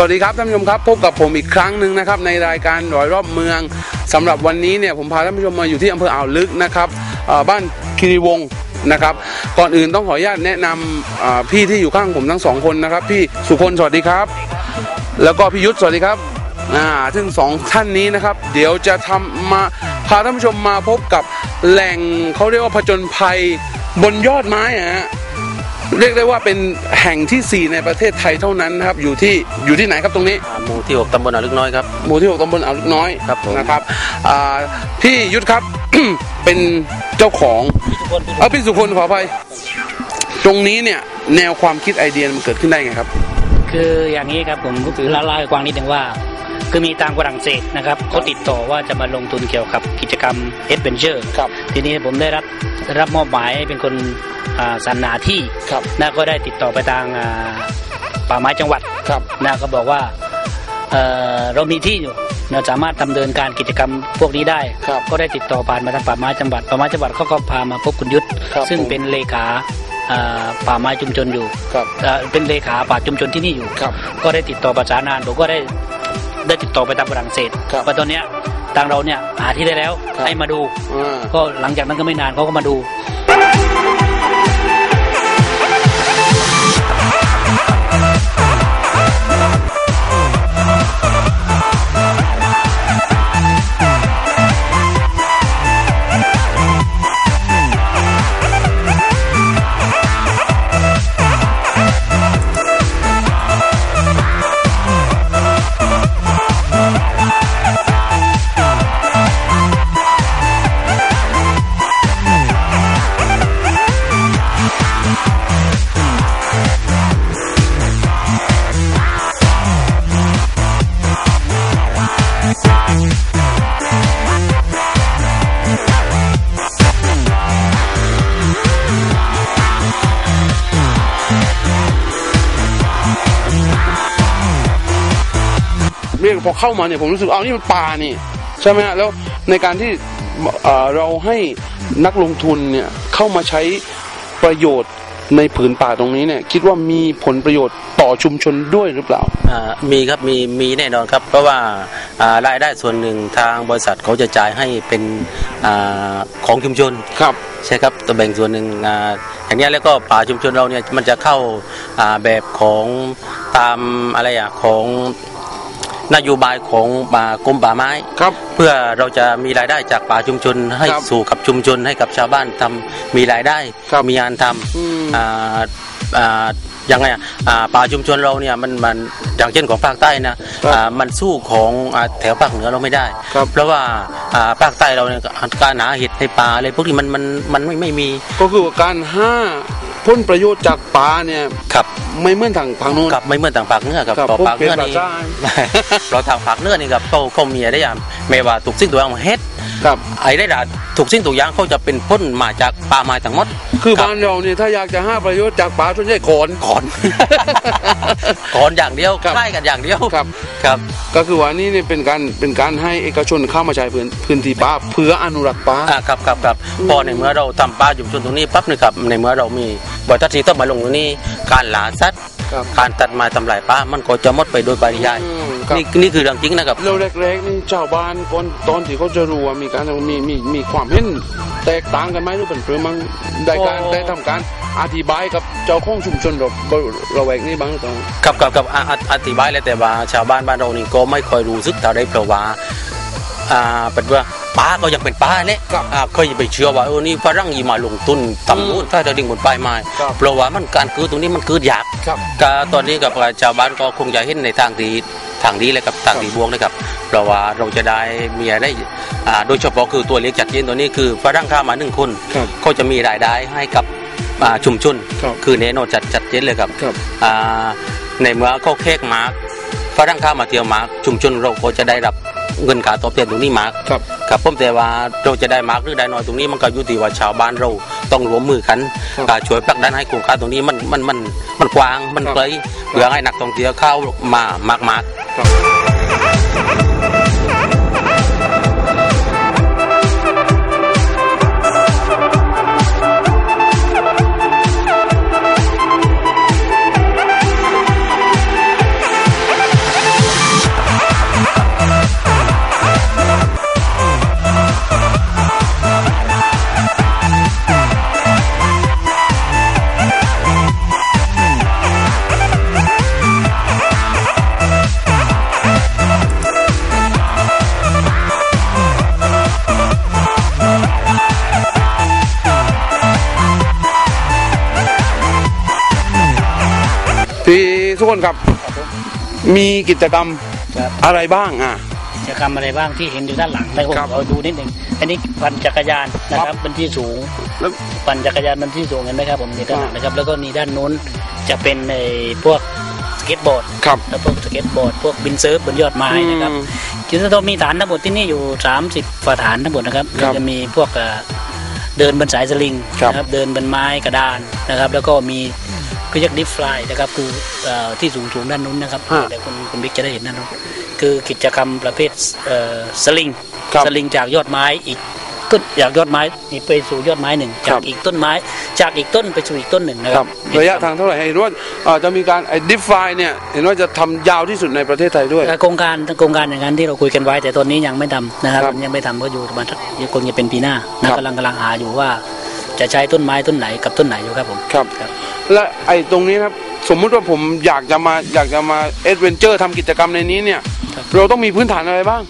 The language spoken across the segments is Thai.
สวัสดีครับท่านผู้ชมครับพบกับผมอีกครั้งหนึ่งนะครับในรายการร้อยรอบเมืองสำหรับวันนี้เนี่ยผมพาท่านผู้ชมมาอยู่ที่อำเภออ่าวลึกนะครับบ้านคีรีวงศ์นะครับก่อนอื่นต้องขออนุญาตแนะนำพี่ที่อยู่ข้างผมทั้งสองคนนะครับ พี่สุพลสวัสดีครับ แล้วก็พี่ยุทธสวัสดีครับอ่าซึ่งสองท่านนี้นะครับ เดี๋ยวจะทำมาพาท่านผู้ชมมาพบกับแหล่งเขาเรียกว่าผจญภัยบนยอดไม้ฮะ เรียกได้ว่าเป็นแห่งที่ 4 ในประเทศไทยเท่านั้นนะครับอยู่ที่อยู่ที่ไหนครับตรงนี้อ่าหมู่ที่ 6ตำบลอ่าวลึกน้อยครับหมู่ที่ 6ตำบลอ่าวลึกน้อยครับผมนะครับอ่าพี่ยุทธครับ เป็นเจ้าของเออพี่สุพลขออภัยตรงนี้เนี่ยแนวความคิดไอเดียมันเกิดขึ้นได้ไงครับ คืออย่างนี้ครับผมก็คือเล่าให้กวางนิดหนึ่งว่า คือมีทางฝรั่งเศสนะครับเขาติดต่อว่าจะมาลงทุนเกี่ยวกับกิจกรรมเอดเวนเจอร์ครับทีนี้ผมได้รับได้รับมอบหมายให้เป็นคนอ่า สรรหาที่ครับนะก็ได้ติดต่อไปทางอ่าป่าไม้จังหวัดครับนะก็บอกว่าเอ่อเรามีที่อยู่เราสามารถดำเนินการกิจกรรมพวกนี้ได้ครับก็ได้ติดต่อผ่านมาทางป่าไม้จังหวัดป่าไม้จังหวัดเขาก็พามาพบคุณยุทธครับซึ่งผมเป็นเลขาอ่าป่าไม้ชุมชนอยู่ครับเอ่อเป็นเลขาป่าชุมชนที่นี่อยู่ครับก็ได้ติดต่อประสานงานผมก็ได้ได้ติดต่อไปทางฝรั่งเศสครับว่าตอนเนี้ยทางเราเนี่ยหาที่ได้แล้วครับให้มาดูอ่าก็หลังจากนั้นก็ไม่นานเขาก็มาดู พอเข้ามาเนี่ยผมรู้สึกเอานี่มันป่านี่ใช่ไหมฮะแล้วในการที่เอ่อเราให้นักลงทุนเนี่ยเข้ามาใช้ประโยชน์ในผืนป่าตรงนี้เนี่ยคิดว่ามีผลประโยชน์ต่อชุมชนด้วยหรือเปล่าอ่ามีครับมีมีแน่นอนครับ เพราะว่าอ่ารายได้ส่วนหนึ่งทางบริษัทเขาจะจ่ายให้เป็นอาของชุมชนครับใช่ครับตัวแบ่งส่วนหนึ่งอ่าอย่างเนี้ยแล้วก็ป่าชุมชนเราเนี่ยมันจะเข้าอ่าแบบของตามอะไรอะของ นโยบายของป่ากรมป่าไม้ครับ เพื่อเราจะมีรายได้จากป่าชุมชน ให้ครับสู่กับชุมชนให้กับชาวบ้านทำมีรายได้ครับมีงานทอืมำอ่าอ่ายังไงอะอ่าป่าชุมชนเราเนี่ยมันมันอย่างเช่นของภาคใต้นะครับอ่ามันสู้ของอ่าแถวภาคเหนือเราไม่ได้ ครับเพราะว่าอ่าภาคใต้เราเนี่ยการหาเห็ดในป่าอะไรพวกนี้มันมันมันไม่ไม่มี ก็คือว่าการห้า พ้นประโยชน์จากป่าเนี่ยครับไม่เหมือนทางฝั่งนู้นกับไม่เหมือนต่างภาคเหนือครับครับต่อผมภาคเหนือเป็นนี่ภาคใต้เราทางภาคเหนือนี่ครับเขาเขามีอะไรอย่างไม่ว่าถูกสิ่งตัวอย่างเฮ็ดครับไอ้ได้ด่าถูกสิ่งถูกอย่างเขาจะเป็นพ้นมาจากป่าไม้ทั้งหมด คือรับบ้านเราเนี่ยถ้าอยากจะห้าประโยชน์จากป่าส่วนใหญ่โขนขอนขอนอย่างเดียวครับใกล้กันอย่างเดียวครับครับก็คือว่านี่เนี่ยเป็นการเป็นการให้เอกชนเข้ามาใช้พื้นพื้นที่ป่าเพื่ออนุรักษ์ป่าอ่าครับครับครับอืมพอในเมื่อเราทำป่าชุมชนตรงนี้ปั๊บนี่ครับในเมื่อเรามี บริษัทที่ต้องมาลงตรงนี้ การหลาสัตว์ครับการตัดไม้ทำลายป่ามันก็จะหมดไปโดยปริยายอืมครับ นี่นี่คือเรื่องจริงนะครับ เราแรกๆนี่ชาวบ้านก่อนตอนที่เขาจะรู้ว่ามีการมีมีมีความเห็นแตกต่างกันไหมหรือเป็นเพื่อมั้งได้การโอ้ ได้ทำการอธิบายกับเจ้าของชุมชนเราเราแวกนี้บ้างหรือเปล่าครับครับครับอ่าอ่าอธิบายเลยแต่ว่าชาวบ้านบ้านเรานี่ก็ไม่ค่อยรู้สึกเท่าได้เพราะว่าอ่าเป็นว่า ป้าก็ยังเป็นป้าเนี่ยครับอ่าเคยไปเชื่อว่าเออนี่ฝรั่งยีมาลงทุนทำนู่นถ้าจะดิ่งบนปลายไม้ครับ เพราะว่ามันการคือตรงนี้มันคืออยาก ครับ ก็ตอนนี้กับชาวบ้านก็คงจะเห็นในทางดีทางดีเลยกับทางดีบวกนะครับเพราะว่าเราจะได้มีอะไรายได้อ่าโดยเฉพาะคือตัวเล็กจัดเย็นตัวนี้คือฝรั่งเข้ามาหนึ่งคนครับเขาจะมีรายได้ให้กับอ่าชุมชนครับคือแน่นอนจัดจัดเย็นเลยครับครับ อ่าในเมื่อเขาเค้กมาร์กฝรั่งเข้ามาเที่ยวมาร์กชุมชนเราก็จะได้รับ เงินค่าตอบแทนตรงนี้มาร์กครับครับผมแต่ว่าเราจะได้มาร์กหรือได้น้อยตรงนี้มันก็อยู่ที่ว่าชาวบ้านเราต้องร่วมมือกันครับอ่าช่วยผลักดันให้โครงการตรงนี้มันมันมันมันกว้างมันครับไกลเพื่อให้นักท่องเที่ยวเข้ามามากมากครับทุกคนครับ ครับผม มีกิจกรรมครับ อะไรบ้างอะ กิจกรรมอะไรบ้างที่เห็นอยู่ด้านหลังได้ผมครับเราดูนิดหนึ่งอันนี้ปั่นจักรยานนะครับบนที่สูง แล้ว ปั่นจักรยานบนที่สูงเห็นไหมครับผมนี่ด้านหลังนะครับ แล้วก็นี่ด้านนู้นจะเป็นในพวกสเก็ตบอร์ดครับ แล้วพวกสเก็ตบอร์ดพวกบินเซิร์ฟบนยอดไม้นะครับอืมจุดเรามีฐานทั้งหมดที่นี่อยู่ 30ฝ่าฐานทั้งหมดนะครับครัเราบจะมีพวกเอ่อเดินบนสายสลิงครับ นะครับเดินบนไม้กระดานนะครับ แล้วก็มี คือเรียกดิฟฟลายนะครับคือเอ่อที่สูงสูงๆด้านนู้นนะครับฮะเดี๋ยวคุณคุณบิ๊กจะได้เห็นด้านนู้นคือกิจกรรมประเภทเอ่อสลิงครับสลิงจากยอดไม้อีกต้นจากยอดไม้นี่ไปสู่ยอดไม้หนึ่งครัจาบกอีกต้นไม้ จากอีกต้นไปสู่อีกต้นหนึ่งนะคครัรับบระยะทางเท่าไหร่เห็นว่าเอ่อจะมีการไอ้ดิฟไฟเนี่ยเห็นว่าจะทำยาวที่สุดในประเทศไทยด้วยเอ่อโครงการโครงการอย่างนั้นที่เราคุยกันไว้ แต่ตอนนี้ยังไม่ทำนะครับครับยังไม่ทำก็อยู่ประมาณสักยังคงจะเป็นปีหน้านะครับกำลังกำลังหาอยู่ว่า จะใช้ต้นไม้ต้นไหนกับต้นไหนอยู่ครับผมครับครับ และไอ้ตรงนี้นะครับสมมุติว่าผมอยากจะมาอยากจะมาเอ็ดเวนเจอร์ทำกิจกรรมในนี้เนี่ยครับเราต้องมีพื้นฐานอะไรบ้าง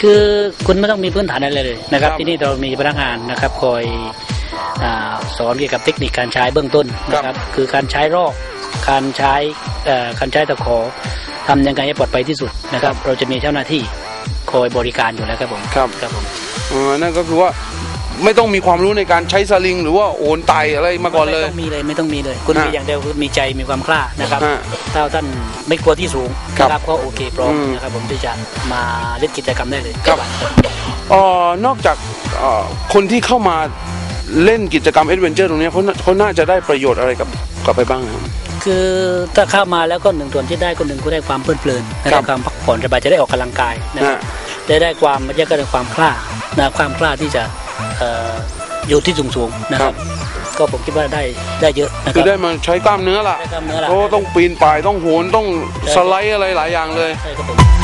คือคุณไม่ต้องมีพื้นฐานอะไรเลยนะครับครับที่นี่เรามีพนักงานนะครับคอยอาสอนเกี่ยวกับเทคนิคการใช้เบื้องต้นนะคครัรับบคือการใช้รอกการใช้เอ่อการใช้ตะขอทำยังไงให้ปลอดภัยที่สุดนะครับ เราจะมีเจ้าหน้าที่คอยบริการอยู่แล้วครับผมครับครับผมอ๋อนั่นก็คือว่า ไม่ต้องมีความรู้ในการใช้สลิง หรือว่าโอนไตอะไรมาก่อนเลย ไม่ต้องมีเลยไม่ต้องมีเลย คุณฮะมีอย่างเดียวคือมีใจมีความกล้านะครับฮะถ้าท่านไม่กลัวที่สูงครับนะครับก็โอเคพร้อมอืมนะครับผมที่จะมาเล่นกิจกรรมได้เลยครับ เอ่อนอกจากเอ่อคนที่เข้ามาเล่นกิจกรรมเอ็ดเวนเจอร์ตรงเนี้ยเขาน่าเขาน่าจะได้ประโยชน์อะไรกับกลับไปบ้างครับ คือถ้าเข้ามาแล้วก็หนึ่งส่วนที่ได้คนหนึ่งก็ได้ความเพลิดเพลินนะคครัรับบ ความพักผ่อนสบายจะได้ออกกำลังกายนะครับ ฮะ ได้ได้ความมันจะก็ได้ความกล้านะความกล้าที่จะเอ่ออยู่ที่สูงๆนะครับ ก็ผมคิดว่าได้ได้เยอะนะคคือรับได้มาใช้กล้ามเนื้อล่ะได้กล้ามเนื้อละเพราะว่าต้องปีนป่ายต้องโหนต้องสไลด์อะไรหลายอย่างเลย ใช่ครับผม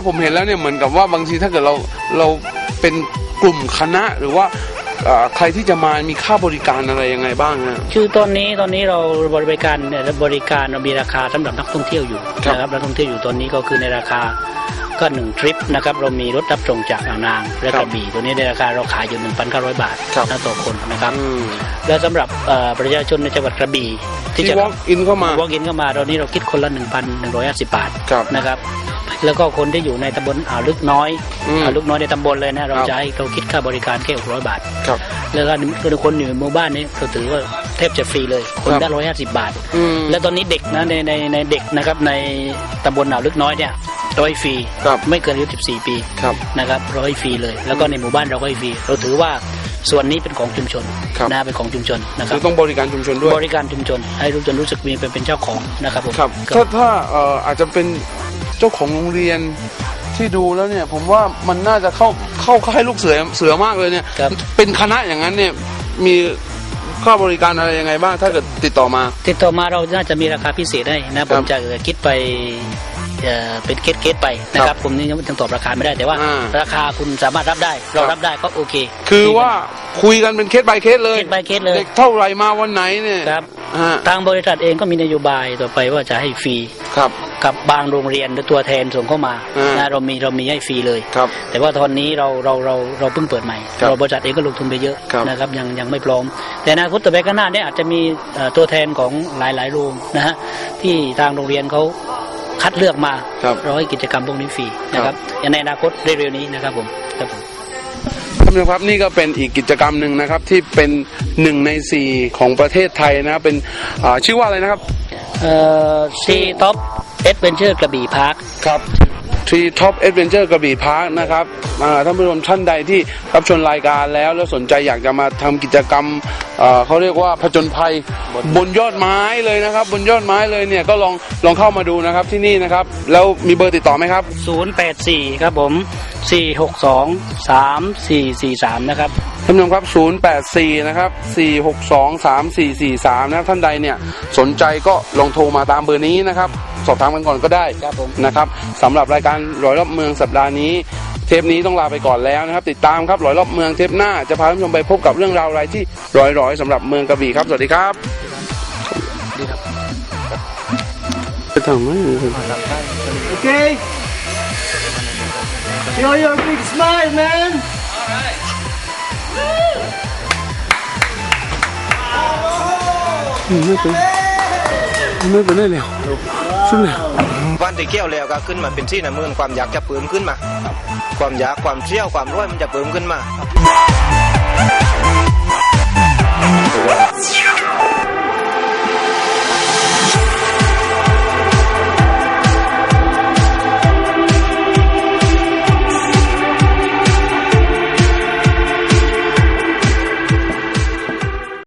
ว่าผมเห็นแล้วเนี่ยเหมือนกับว่าบางทีถ้าเกิดเราเราเป็นกลุ่มคณะหรือว่าเอ่อใครที่จะมามีค่าบริการอะไรยังไงบ้างฮะคือตอนนี้ตอนนี้เราบริการเนี่ยบริการเรามีราคาสำหรับนักท่องเที่ยวอยู่ครับนะครับนักท่องเที่ยวอยู่ตอนนี้ก็คือในราคาก็หนึ่งทริปนะครับเรามีรถรับส่งจากอ่าวนางและกระบี่ตัวนี้ในราคาเราขายอยู่ 1,900 บาทครับนะต่อคนนะครับอืมและสำหรับเอ่อประชาชนในจังหวัดกระบี่ที่จะ walk in เข้ามาวอล์กอินเข้ามาตอนนี้เราคิดคนละ 1,150 บาทครับนะครับ แล้วก็คนที่อยู่ในตำบลอ่าวลึกน้อยอืมอ่าวลึกน้อยในตำบลเลยนะเราครับ จะให้เราคิดค่าบริการแค่600บาท ครับ แล้วก็คนอยู่ในหมู่บ้านนี้เราถือว่าแทบจะฟรีเลย คนครัได้บร้อยห้าสิบบาท อืม และตอนนี้เด็กนะในในในเด็กนะครับในตำบลหนาวลึกน้อยเนี่ยร้อยฟรีครับ ไม่เกินอายุ14 ปีครับ นะครับร้อยฟรีเลย แล้วก็ในหมู่บ้านเราก็ให้ฟรีเราถือว่าส่วนนี้เป็นของชุมชนครับ นะเป็นของชุมชนนะครัคืบ อต้องบริการชุมชนด้วย บริการชุมชนให้รู้จนรู้สึกมีเป็นเป็นเจ้าของนะครับผม ครับก็ถ้าถ้าเอ่ออาจจะเป็น เจ้าของโรงเรียนที่ดูแล้วเนี่ย ผมว่ามันน่าจะเข้าเข้าค่ายลูกเสือเสือมากเลยเนี่ย ครับ เป็นคณะอย่างนั้นเนี่ยมีค่าบริการอะไรยังไงบ้างถ้าเกิดติดต่อมา ติดต่อมาเราน่าจะมีราคาพิเศษให้นะผครัมบ จะคิดไป เอ่อเป็นเคสเคสๆไปนะครับผมนี่ยังตอบราคาไม่ได้แต่ว่าอ่าราคาคุณสามารถรับได้เราครับรับได้ก็โอเค คือว่าคุยกันเป็นเคส by เคสเลยเคส by เคสเลยด็กเท่าไหรมาวันไหนเนี่ยครับฮะทางบริษัทเองก็มีนโยบายต่อไปว่าจะให้ฟรีครับกับบางโรงเรียนหรือตัวแทนส่งเข้ามาอ่านนะเรามีเรามีให้ฟรีเลยครับแต่ว่าตอนนี้เราเราเราเราเพิ่งเปิดใหม่ครับเราบริษัทเองก็ลงทุนไปเยอะครับนะครับยังยังไม่พร้อม แต่อนาคตต่อไปข้างหน้าเนี่ยอาจจะมีเอ่อตัวแทนของหลายหลายๆโรงนะฮะที่ทางโรงเรียนเขา คัดเลือกมาครับ เราให้กิจกรรมพวกนี้ฟรีนะครับในอนาคตเร็วๆนี้นะครับผมครับผม ท่านผู้ชมครับนี่ก็เป็นอีกกิจกรรมหนึ่งนะครับที่เป็นหนึ่งในสี่ของประเทศไทยนะครับเป็นอ่าชื่อว่าอะไรนะครับเอ่อซีท็อปเอดเวนเจอร์กระบี่พาร์ค ครับ Tree Top Adventure กระบี่พาร์คนะครับอ่าท่านผู้ชมท่านใดที่รับชมรายการแล้วแล้วสนใจอยากจะมาทำกิจกรรมเอ่อเขาเรียกว่าผจญภัยบนยอดไม้เลยนะครับ บนยอดไม้เลยเนี่ยก็ลองลองเข้ามาดูนะครับที่นี่นะครับ แล้วมีเบอร์ติดต่อไหมครับ 084 ครับผม 462 3443 นะครับ ท่านผู้ชมครับ 084 นะครับ 462 3443 นะครับท่านใดเนี่ยสนใจก็ลองโทรมาตามเบอร์นี้นะครับ สอบถามกันก่อนก็ได้ครับผม นะครับสำหรับรายการร้อยรอบเมืองสัปดาห์นี้ เทปนี้ต้องลาไปก่อนแล้วนะครับ ติดตามครับร้อยรอบเมืองเทปหน้าจะพาท่านผู้ชมไปพบกับเรื่องราวอะไรที่ร้อยๆสำหรับเมืองกระบี่ครับ สวัสดีครับจะทำไหม Okay? Show your big smile, man. ไม่เป็นไม่เป็นได้แล้วสุดแล้ววันที่เกี่ยวแล้วก็ขึ้นมาเป็นที่นะมือความอยากจะเพิ่มขึ้นมา ความอยากความเชี่ยวความร้อยมันจะเพิ่มขึ้นมา